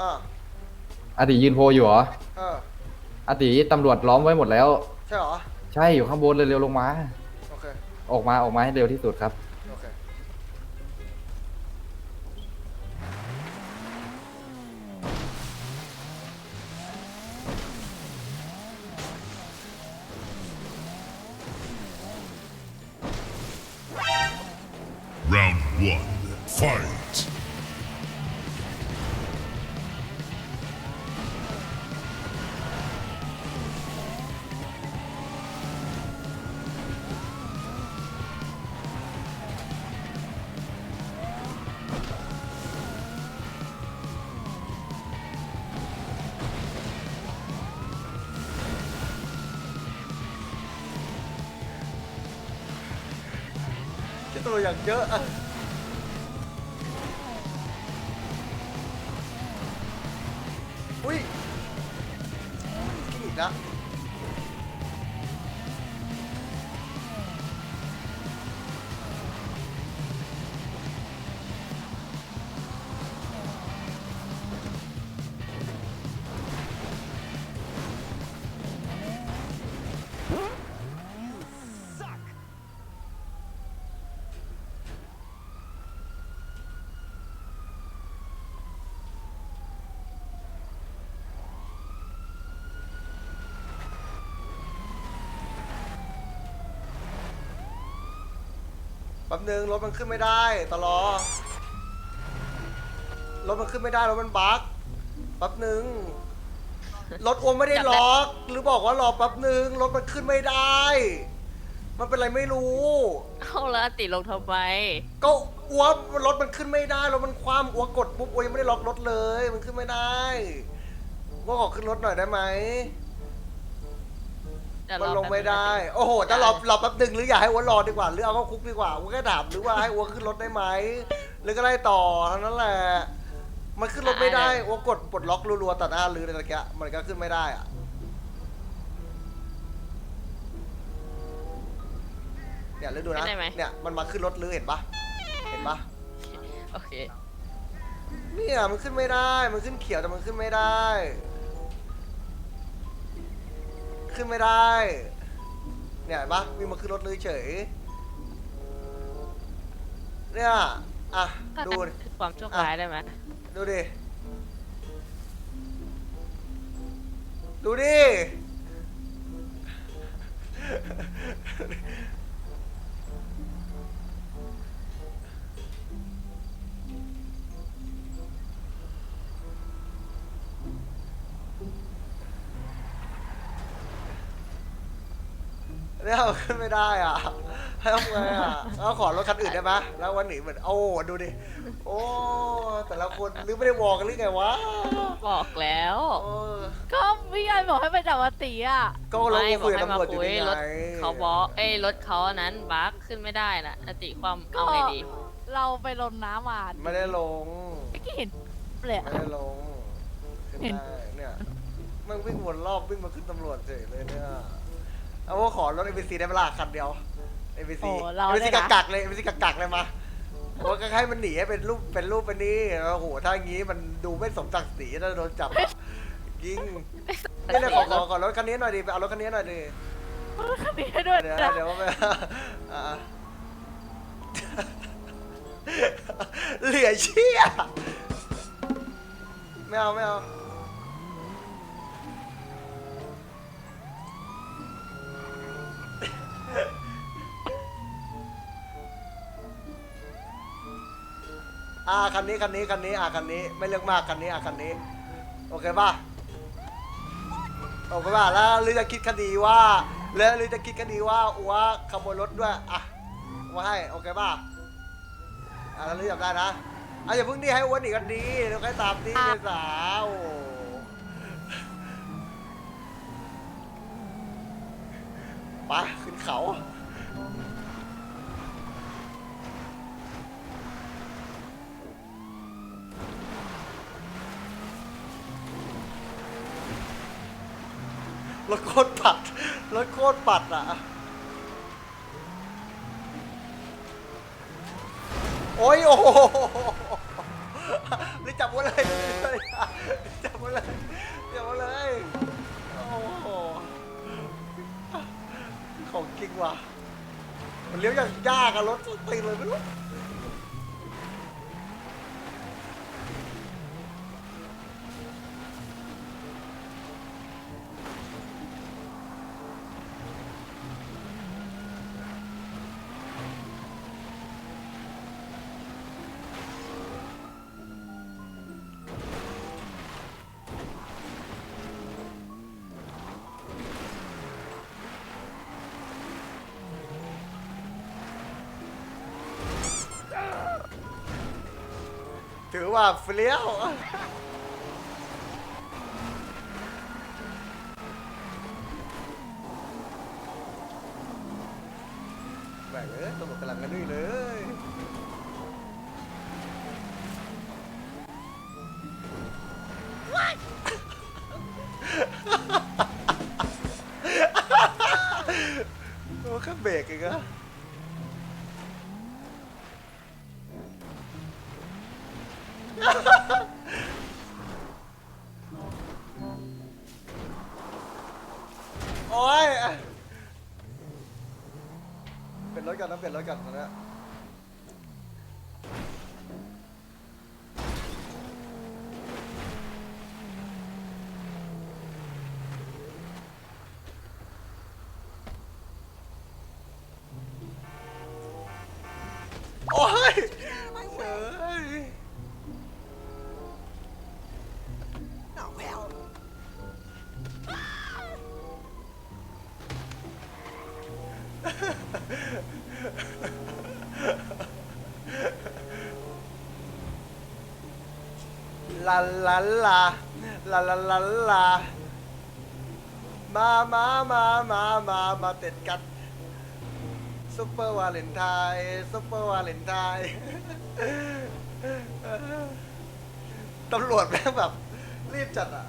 อ่าอาติยืนโพอยู่เหรอเอออาติตำรวจล้อมไว้หมดแล้ว ใช่เหรอ ใช่อยู่ข้างบนเร็วๆลงมา โอเค ออกมาออกมาให้เร็วที่สุดครับ โอเค Round one, fight! คิดตัวอย่างเยอะอะอุ้ยกินอีกแล้ แป๊บนึงรถมันขึ้นไม่ได้ตลอรถมันขึ้นไม่ได้รถมันบั๊กแป๊บนึงรถโอมไม่ได้ล็อก หรือบอกว่ารอแป๊บนึงรถมันขึ้นไม่ได้ มันเป็นอะไรไม่รู้เอาแล้วอาติลงทำไมก็อัวรถมันขึ้นไม่ได้รถมันคว่ำอัวกดปุ๊บอัวยังไม่ได้ล็อกรถเลย มันขึ้นไม่ได้อัวขอขึ้นรถหน่อยได้ไหม เดี๋ยวรมันอลงไม่แป๊บนึได้อาติโอ้โหจะรอรอแป๊บหนึงหรืออยากให้อัวรอดีกว่าหรือเอาเข้าคุกดีกว่าอัวแค่ถามหรือว่าให้อัวขึ้นรถได้ไหมหรือก็ไล่ต่อเท่านั้นแหละ มันขึ้นรถไม่ได้อัวกดปลดล็อกรัวๆตัดหน้าหรืออะไรตะเกียมันก็ขึ้นไม่ได้อะเนี่ยแล้วดูนะเนี่ยมันมาขึ้นรถหรือเห็นปะเห็นปะโอเค เนี่ยมันขึ้นไม่ได้ มันขึ้นเขียวแต่มันขึ้นไม่ได้ ขึ้นไม่ได้ เนี่ยเห็นปะมีมาขึ้นรถเลยเฉย เนี่ย อะถ้าดูงั้นดิคือความโชคร้ายได้ไหมดูดิ ดูดิ เนี่ยมันขึ้นไม่ได้อะให้ทำไงอะเอาขอรถคันอื่นได้ไหมแล้ววันหนีเหมือนโอ้ดูดิโอ้แต่ละคนหรือไม่ได้วอลกันหรือไงวะบอกแล้ว เออก็พี่ไอบอกให้ไปจับอาติอะก็เราไม่ก็คุยกับให้ตำรวจอยู่คุนี่รไงถเขาบอกเอ้ยรถเขาอันนั้นบั๊กขึ้นไม่ได้น่ะอาติความเอาไงดี เราไปลนน้ำมาไม่ได้ลงไม่เห็นเลยไม่ได้ลงขึ้นได้เนี่ยมันวิ่งวนรอบวิ่งมาขึ้นตำรวจเฉยเลยเนี่ย เอาว่าขอรถเอ c ซีได้เวลาคันเดียวเอ c โอ้เอเรา c เนี่ยกักนะ กักๆเลยเอ c กักกักๆเลยมาว่าก็ให้มันหนีให้เป็นรูปเป็นรูปเป็นนี่โอ้โหถ้าอย่างงี้มันดูไม่สมศักดิ์ศรีถ้าโดนจับอะยิงนี่เลยขอขอขอรถคันนี้หน่อยดิไปเอารถคันนี้หน่อยดิคันนี้ให้ด้วยเดี๋ยวนะเดี๋ยวไปอะเหลือเชี่ยไม่เอาไม่เอา อ่าคันนี้คันนี้คันนี้อ่าคันนี้ไม่เรื่องมากคันนี้อ่าคันนี้ โอเคป่ะโอเคป่ะแล้วหรือจะคิดคดีว่า แล้วหรือจะคิดคดีว่าอัวขโมยรถด้วยอะว่าให้โอเคป่ะอะแล้วหรือจับได้นะอะอย่าเพิ่งดีให้อ้วนอีกกันดีเดี๋ยวใครตามดีเมษาโอ้โหไปขึ้นเขา รถโคตรปัด รถโคตรปัดอะ โอ้ยโอ้โหรีจับวัวเลยจับวัวเลยจับวัวเลย โอ้โห ของจริงว่ะ มันเลี้ยวอย่างยากอะรถตีเลยไม่รู้ ถือว่าเฟลี้ยวแม่งเอ้ยตำรวจกำลังกันนี่เลยโอ้แค่เบรกเองอะ โอ้ย เป็นรถกันนะเป็นรถกันตอนเนี้ย ลาลาลาลาลาลาลามามามามามามาเต็ดกันซุปเปอร์วาเลนไทน์ซุปเปอร์วาเลนไทน์ตำรวจแม่งแบบรีบจัดอะ